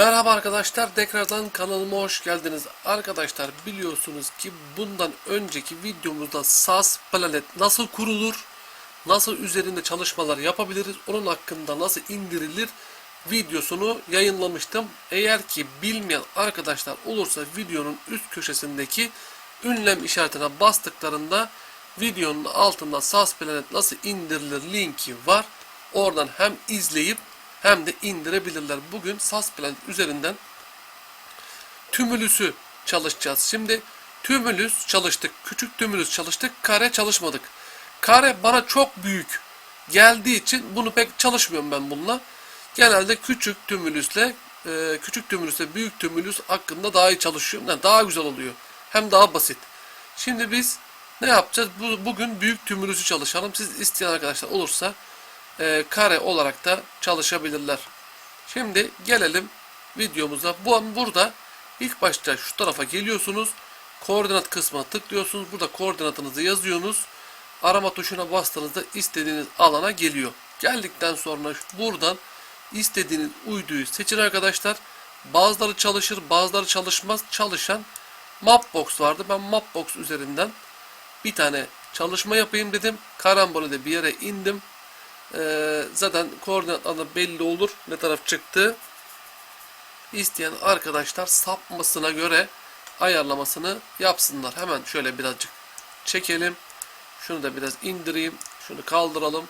Merhaba arkadaşlar tekrardan kanalıma hoş geldiniz. Arkadaşlar biliyorsunuz ki bundan önceki videomuzda SAS Planet nasıl kurulur, nasıl üzerinde çalışmalar yapabiliriz, onun hakkında nasıl indirilir videosunu yayınlamıştım. Eğer ki bilmeyen arkadaşlar olursa videonun üst köşesindeki ünlem işaretine bastıklarında videonun altında SAS Planet nasıl indirilir linki var. Oradan hem izleyip hem de indirebilirler. Bugün SAS Planet üzerinden tümülüsü çalışacağız. Şimdi tümülüs çalıştık, küçük tümülüs çalıştık, kare çalışmadık. Kare bana çok büyük geldiği için bunu pek çalışmıyorum ben bununla. Genelde küçük tümülüsle e, küçük tümülüsle büyük tümülüs hakkında daha iyi çalışıyorum. Yani daha güzel oluyor. Hem daha basit. Şimdi biz ne yapacağız? Bu, bugün büyük tümülüsü çalışalım. Siz isteyen arkadaşlar olursa e, kare olarak da çalışabilirler. Şimdi gelelim videomuza. Bu an burada ilk başta şu tarafa geliyorsunuz. Koordinat kısmına tıklıyorsunuz. Burada koordinatınızı yazıyorsunuz. Arama tuşuna bastığınızda istediğiniz alana geliyor. Geldikten sonra buradan istediğiniz uyduyu seçin arkadaşlar. Bazıları çalışır, bazıları çalışmaz. Çalışan Mapbox vardı. Ben Mapbox üzerinden bir tane çalışma yapayım dedim. Karambolede bir yere indim. Ee, zaten koordinatlarda belli olur ne taraf çıktı. İsteyen arkadaşlar sapmasına göre ayarlamasını yapsınlar. Hemen şöyle birazcık çekelim. Şunu da biraz indireyim. Şunu kaldıralım.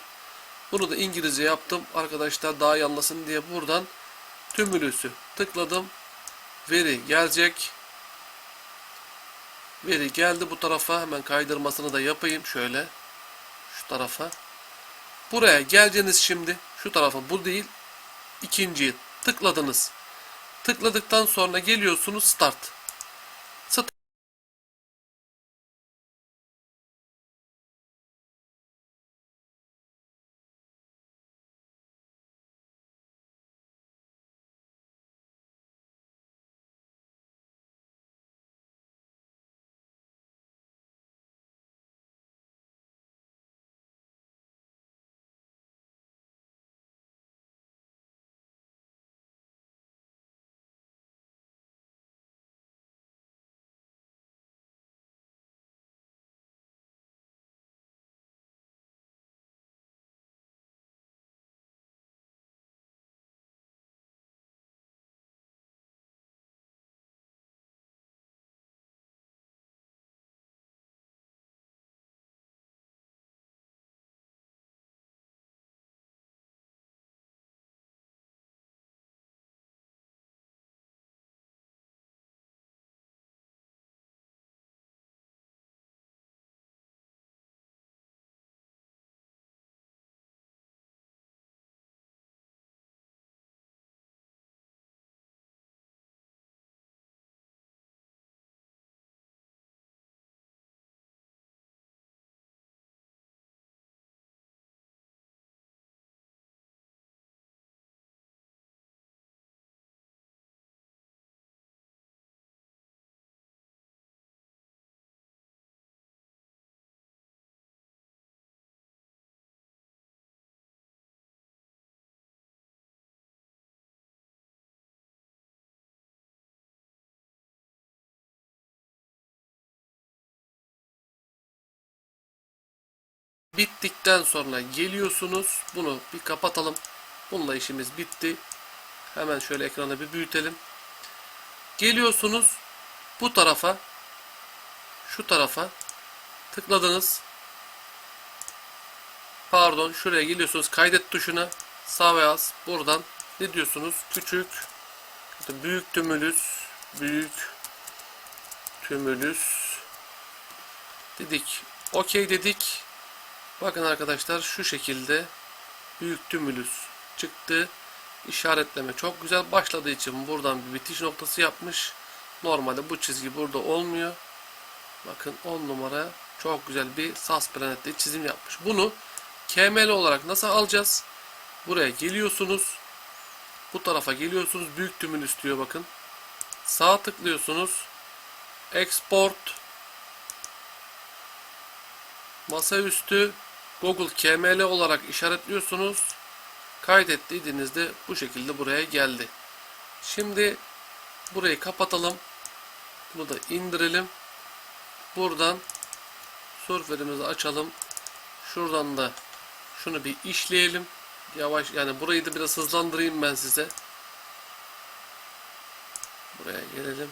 Bunu da İngilizce yaptım. Arkadaşlar daha iyi anlasın diye buradan tümülüsü tıkladım. Veri gelecek. Veri geldi bu tarafa. Hemen kaydırmasını da yapayım. Şöyle. Şu tarafa. Buraya geleceğiniz şimdi. Şu tarafa bu değil. ikinciyi tıkladınız. Tıkladıktan sonra geliyorsunuz start. Bittikten sonra geliyorsunuz. Bunu bir kapatalım. Bununla işimiz bitti. Hemen şöyle ekranı bir büyütelim. Geliyorsunuz bu tarafa şu tarafa tıkladınız. Pardon şuraya geliyorsunuz kaydet tuşuna sağ ve az buradan ne diyorsunuz küçük büyük tümülüs büyük tümülüs dedik okey dedik bakın arkadaşlar şu şekilde büyük tümülüs çıktı işaretleme çok güzel başladığı için buradan bir bitiş noktası yapmış normalde bu çizgi burada olmuyor bakın 10 numara çok güzel bir SAS planette çizim yapmış bunu KML olarak nasıl alacağız? Buraya geliyorsunuz. Bu tarafa geliyorsunuz. Büyük tümün istiyor bakın. Sağ tıklıyorsunuz. Export. Masaüstü Google KML olarak işaretliyorsunuz. Kaydet dediğinizde bu şekilde buraya geldi. Şimdi burayı kapatalım. Bunu da indirelim. Buradan surferimizi açalım. Şuradan da şunu bir işleyelim. Yavaş yani burayı da biraz hızlandırayım ben size. Buraya gelelim.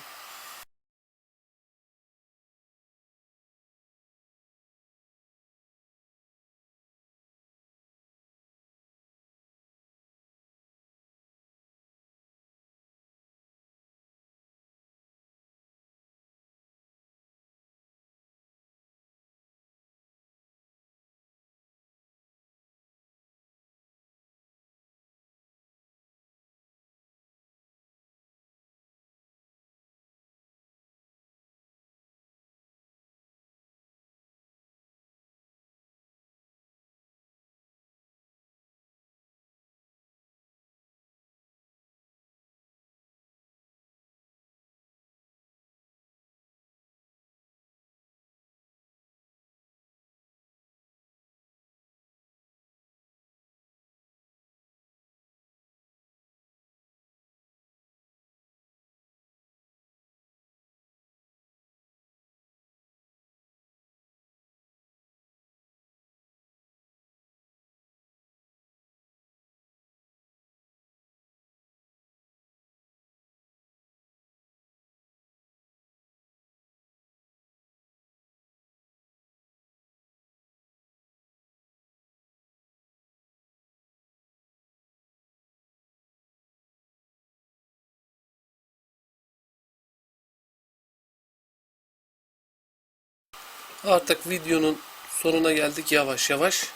Artık videonun sonuna geldik yavaş yavaş.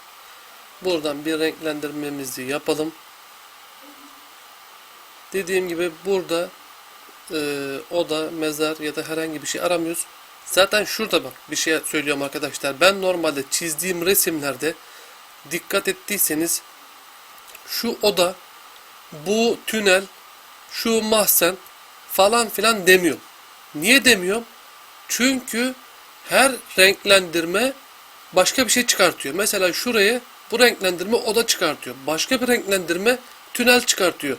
Buradan bir renklendirmemizi yapalım. Dediğim gibi burada e, oda, mezar ya da herhangi bir şey aramıyoruz. Zaten şurada bak bir şey söylüyorum arkadaşlar. Ben normalde çizdiğim resimlerde dikkat ettiyseniz şu oda, bu tünel, şu mahzen falan filan demiyorum. Niye demiyorum? Çünkü her renklendirme başka bir şey çıkartıyor. Mesela şuraya bu renklendirme oda çıkartıyor. Başka bir renklendirme tünel çıkartıyor.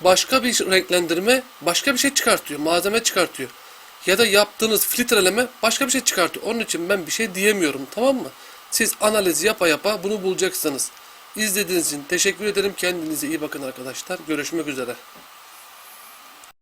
Başka bir renklendirme başka bir şey çıkartıyor. Malzeme çıkartıyor. Ya da yaptığınız filtreleme başka bir şey çıkartıyor. Onun için ben bir şey diyemiyorum tamam mı? Siz analiz yapa yapa bunu bulacaksınız. İzlediğiniz için teşekkür ederim. Kendinize iyi bakın arkadaşlar. Görüşmek üzere.